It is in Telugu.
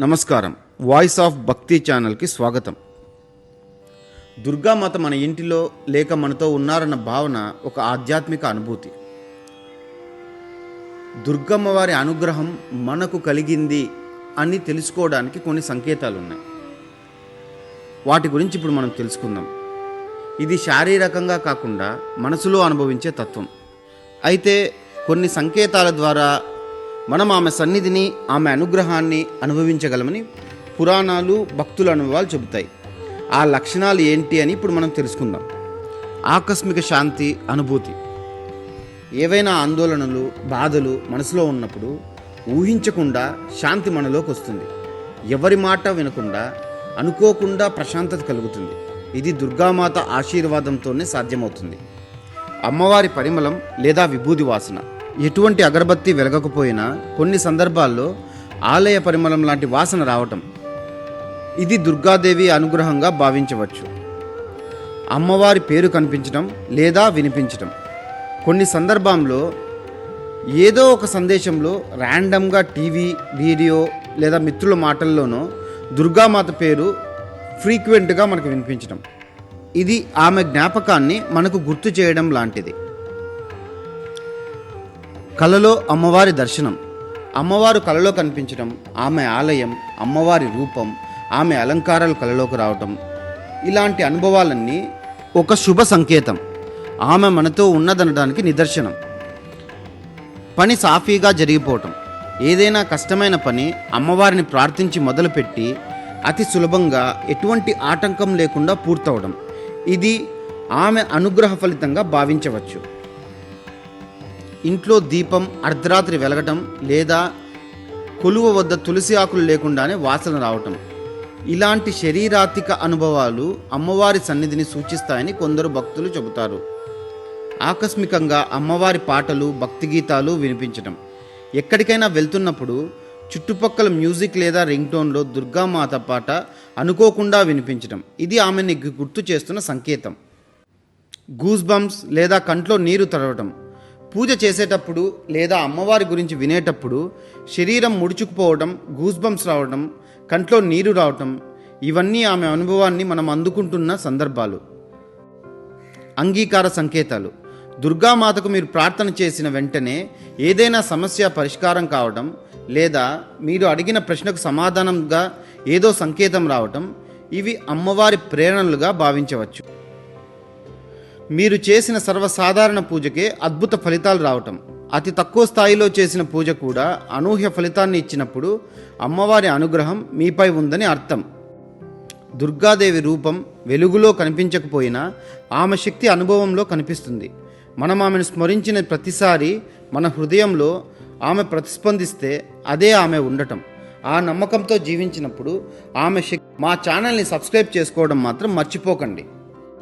నమస్కారం. వాయిస్ ఆఫ్ భక్తి ఛానల్కి స్వాగతం. దుర్గామాత మన ఇంటిలో లేక మనతో ఉన్నారన్న భావన ఒక ఆధ్యాత్మిక అనుభూతి. దుర్గమ్మ వారి అనుగ్రహం మనకు కలిగింది అని తెలుసుకోవడానికి కొన్ని సంకేతాలు ఉన్నాయి వాటి గురించి ఇప్పుడు మనం తెలుసుకుందాం. ఇది శారీరకంగా కాకుండా మనసులో అనుభవించే తత్వం. అయితే కొన్ని సంకేతాల ద్వారా మనం ఆమె సన్నిధిని ఆమె అనుగ్రహాన్ని అనుభవించగలమని పురాణాలు భక్తుల అనుభవాలు చెబుతాయి. ఆ లక్షణాలు ఏంటి అని ఇప్పుడు మనం తెలుసుకుందాం. ఆకస్మిక శాంతి అనుభూతి. ఏవైనా ఆందోళనలు బాధలు మనసులో ఉన్నప్పుడు ఊహించకుండా శాంతి మనలోకి వస్తుంది. ఎవరి మాట వినకుండా అనుకోకుండా ప్రశాంతత కలుగుతుంది. ఇది దుర్గామాత ఆశీర్వాదంతోనే సాధ్యమవుతుంది. అమ్మవారి పరిమళం లేదా విభూది వాసన. ఎటువంటి అగరబత్తి వెలగకపోయినా కొన్ని సందర్భాల్లో ఆలయ పరిమళం లాంటి వాసన రావటం. ఇది దుర్గాదేవి అనుగ్రహంగా భావించవచ్చు. అమ్మవారి పేరు కనిపించడం లేదా వినిపించడం. కొన్ని సందర్భంలో ఏదో ఒక సందేశంలో ర్యాండమ్గా టీవీ వీడియో లేదా మిత్రుల మాటల్లోనో దుర్గామాత పేరు ఫ్రీక్వెంట్గా మనకు వినిపించడం ఇది ఆమె జ్ఞాపకాన్ని మనకు గుర్తు చేయడం లాంటిది. కలలో అమ్మవారి దర్శనం. అమ్మవారు కలలో కనిపించడం ఆమె ఆలయం అమ్మవారి రూపం ఆమె అలంకారాలు కలలోకి రావటం. ఇలాంటి అనుభవాలన్నీ ఒక శుభ సంకేతం. ఆమె మనతో ఉన్నదనడానికి నిదర్శనం. పని సాఫీగా జరిగిపోవటం. ఏదైనా కష్టమైన పని అమ్మవారిని ప్రార్థించి మొదలుపెట్టి అతి సులభంగా ఎటువంటి ఆటంకం లేకుండా పూర్తవడం ఇది ఆమె అనుగ్రహ ఫలితంగా భావించవచ్చు. ఇంట్లో దీపం అర్ధరాత్రి వెలగటం లేదా కొలువ వద్ద తులసి ఆకులు లేకుండానే వాసన రావటం. ఇలాంటి శరీరాతిక అనుభవాలు అమ్మవారి సన్నిధిని సూచిస్తాయని కొందరు భక్తులు చెబుతారు. ఆకస్మికంగా అమ్మవారి పాటలు భక్తి గీతాలు వినిపించటం. ఎక్కడికైనా వెళ్తున్నప్పుడు చుట్టుపక్కల మ్యూజిక్ లేదా రింగ్టోన్లో దుర్గామాత పాట అనుకోకుండా వినిపించటం. ఇది ఆమెని గుర్తు చేస్తున్న సంకేతం. గూస్ బంప్స్ లేదా కంట్లో నీరు తడవటం. పూజ చేసేటప్పుడు లేదా అమ్మవారి గురించి వినేటప్పుడు శరీరం ముడుచుకుపోవడం గూస్బంప్స్ రావడం కంట్లో నీరు రావటం ఇవన్నీ ఆమె అనుభవాన్ని మనం అందుకుంటున్న సందర్భాలు. అంగీకార సంకేతాలు. దుర్గామాతకు మీరు ప్రార్థన చేసిన వెంటనే ఏదైనా సమస్య పరిష్కారం కావడం లేదా మీరు అడిగిన ప్రశ్నకు సమాధానంగా ఏదో సంకేతం రావటం ఇవి అమ్మవారి ప్రేరణలుగా భావించవచ్చు. మీరు చేసిన సర్వసాధారణ పూజకే అద్భుత ఫలితాలు రావటం. అతి తక్కువ స్థాయిలో చేసిన పూజ కూడా అనూహ్య ఫలితాన్ని ఇచ్చినప్పుడు అమ్మవారి అనుగ్రహం మీపై ఉందని అర్థం. దుర్గాదేవి రూపం వెలుగులో కనిపించకపోయినా ఆమె శక్తి అనుభవంలో కనిపిస్తుంది. మనం ఆమెను స్మరించిన ప్రతిసారి మన హృదయంలో ఆమె ప్రతిస్పందిస్తే అదే ఆమె ఉండటం. ఆ నమ్మకంతో జీవించినప్పుడు ఆమె శక్తి మా ఛానల్ని సబ్స్క్రైబ్ చేసుకోవడం మాత్రం మర్చిపోకండి.